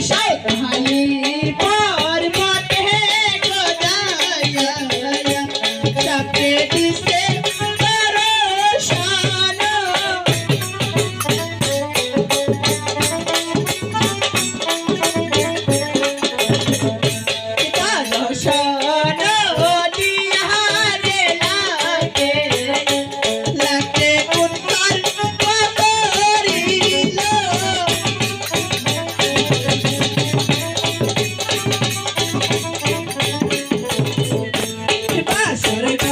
Shake, honey. Here we go.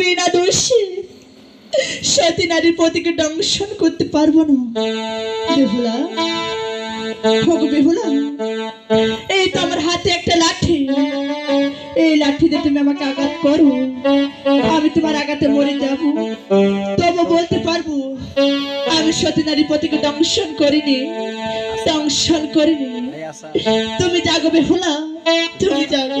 বিনা দোষী। সতী নারীর পতিকে দংশন করতে পারব না। এই তো আমার হাতে একটা লাঠি। এই তুমি আমাকে আঘাত করো। আমি তোমার আঘাতে মরে যাব। তবু বলতে পারব, আমি সতী নারী পতিকে দংশন করিনি দংশন করিনি। তুমি জাগো বেহুলা, তুমি জাগো।